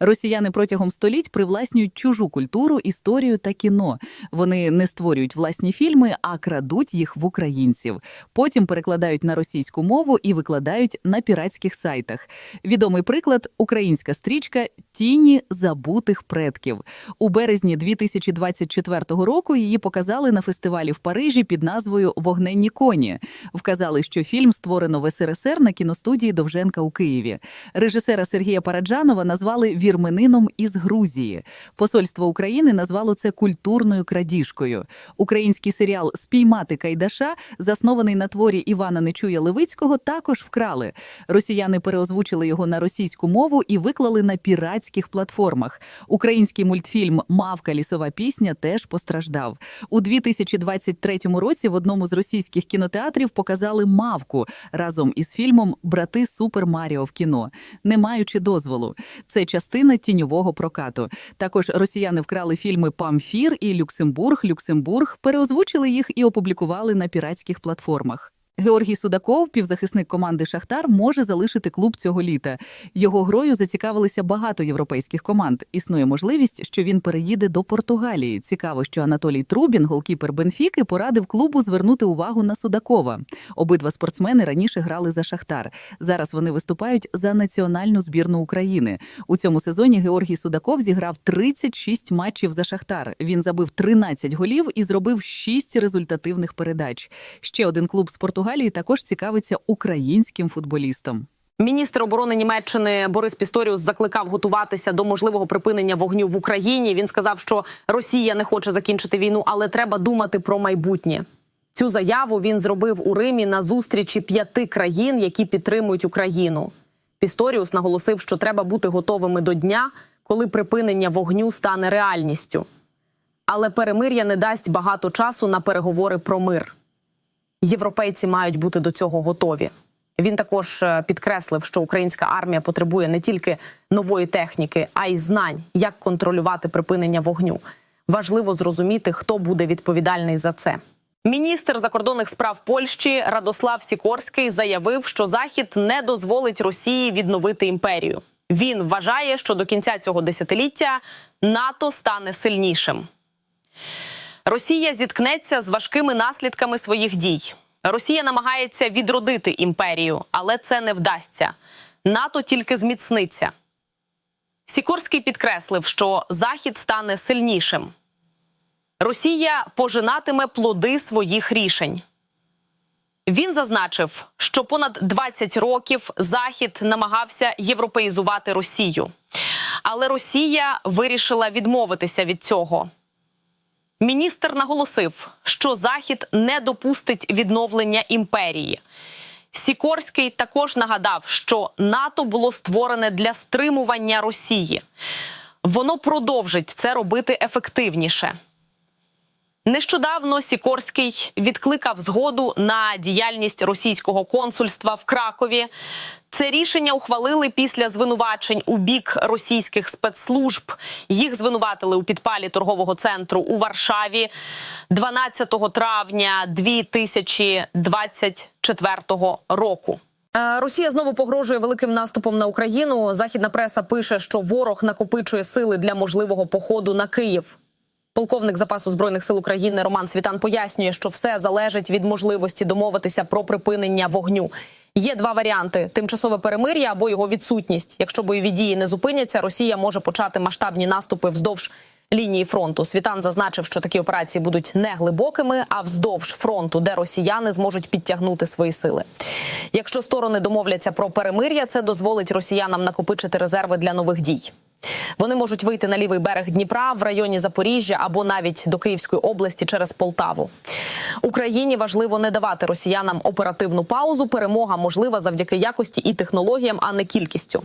Росіяни протягом століть привласнюють чужу культуру, історію та кіно. Вони не створюють власні фільми, а крадуть їх в українців. Потім перекладають на російську мову і викладають на піратських сайтах. Відомий приклад українська стрічка Тіні забутих предків. У березні 2024 року її показали на фестивалі в Парижі під назвою Вогненні коні. Вказали, що фільм створено в СРСР на кіностудії Довженка у Києві. Режисера Сергія Параджанова назвали вірменином із Грузії. Посольство України назвало це культурною крадіжкою. Український серіал Спіймати Кайдаша, заснований на творі Івана Нечуя Левицького, також вкрали. Росіяни переозвучили його на російську мову і виклали на піратських платформах. Український мультфільм Мавка лісова пісня теж постраждав. У 2023 році в одному з російських кінотеатрів показали мавку разом із фільмом Брати Супер Маріо в кіно, не маючи дозволу. Це частина тіньового прокату. Також росіяни вкрали фільми Памфір і Люксембург. Люксембург переозвучили їх і опублікували на піратських платформах. Георгій Судаков, півзахисник команди Шахтар, може залишити клуб цього літа. Його грою зацікавилися багато європейських команд. Існує можливість, що він переїде до Португалії. Цікаво, що Анатолій Трубін, голкіпер Бенфіки, порадив клубу звернути увагу на Судакова. Обидва спортсмени раніше грали за Шахтар. Зараз вони виступають за національну збірну України. У цьому сезоні Георгій Судаков зіграв 36 матчів за Шахтар. Він забив 13 голів і зробив 6 результативних передач. Ще один клуб з Португалії також цікавиться українським футболістом. Міністр оборони Німеччини Борис Пісторіус закликав готуватися до можливого припинення вогню в Україні. Він сказав, що Росія не хоче закінчити війну, але треба думати про майбутнє. Цю заяву він зробив у Римі на зустрічі п'яти країн, які підтримують Україну. Пісторіус наголосив, що треба бути готовими до дня, коли припинення вогню стане реальністю. Але перемир'я не дасть багато часу на переговори про мир. Європейці мають бути до цього готові. Він також е, підкреслив, що українська армія потребує не тільки нової техніки, а й знань, як контролювати припинення вогню. Важливо зрозуміти, хто буде відповідальний за це. Міністр закордонних справ Польщі Радослав Сікорський заявив, що Захід не дозволить Росії відновити імперію. Він вважає, що до кінця цього десятиліття НАТО стане сильнішим. Росія зіткнеться з важкими наслідками своїх дій. Росія намагається відродити імперію, але це не вдасться. НАТО тільки зміцниться. Сікорський підкреслив, що Захід стане сильнішим. Росія пожинатиме плоди своїх рішень. Він зазначив, що понад 20 років Захід намагався європеїзувати Росію, але Росія вирішила відмовитися від цього. Міністр наголосив, що Захід не допустить відновлення імперії. Сікорський також нагадав, що НАТО було створене для стримування Росії. Воно продовжить це робити ефективніше. Нещодавно Сікорський відкликав згоду на діяльність російського консульства в Кракові. Це рішення ухвалили після звинувачень у бік російських спецслужб. Їх звинуватили у підпалі торгового центру у Варшаві 12 травня 2024 року. Е, Росія знову погрожує великим наступом на Україну. Західна преса пише, що ворог накопичує сили для можливого походу на Київ. Полковник запасу збройних сил України Роман Світан пояснює, що все залежить від можливості домовитися про припинення вогню. Є два варіанти: тимчасове перемир'я або його відсутність. Якщо бойові дії не зупиняться, Росія може почати масштабні наступи вздовж лінії фронту. Світан зазначив, що такі операції будуть не глибокими, а вздовж фронту, де росіяни зможуть підтягнути свої сили. Якщо сторони домовляться про перемир'я, це дозволить росіянам накопичити резерви для нових дій. Вони можуть вийти на лівий берег Дніпра в районі Запоріжжя або навіть до Київської області через Полтаву. Україні важливо не давати росіянам оперативну паузу. Перемога можлива завдяки якості і технологіям, а не кількістю.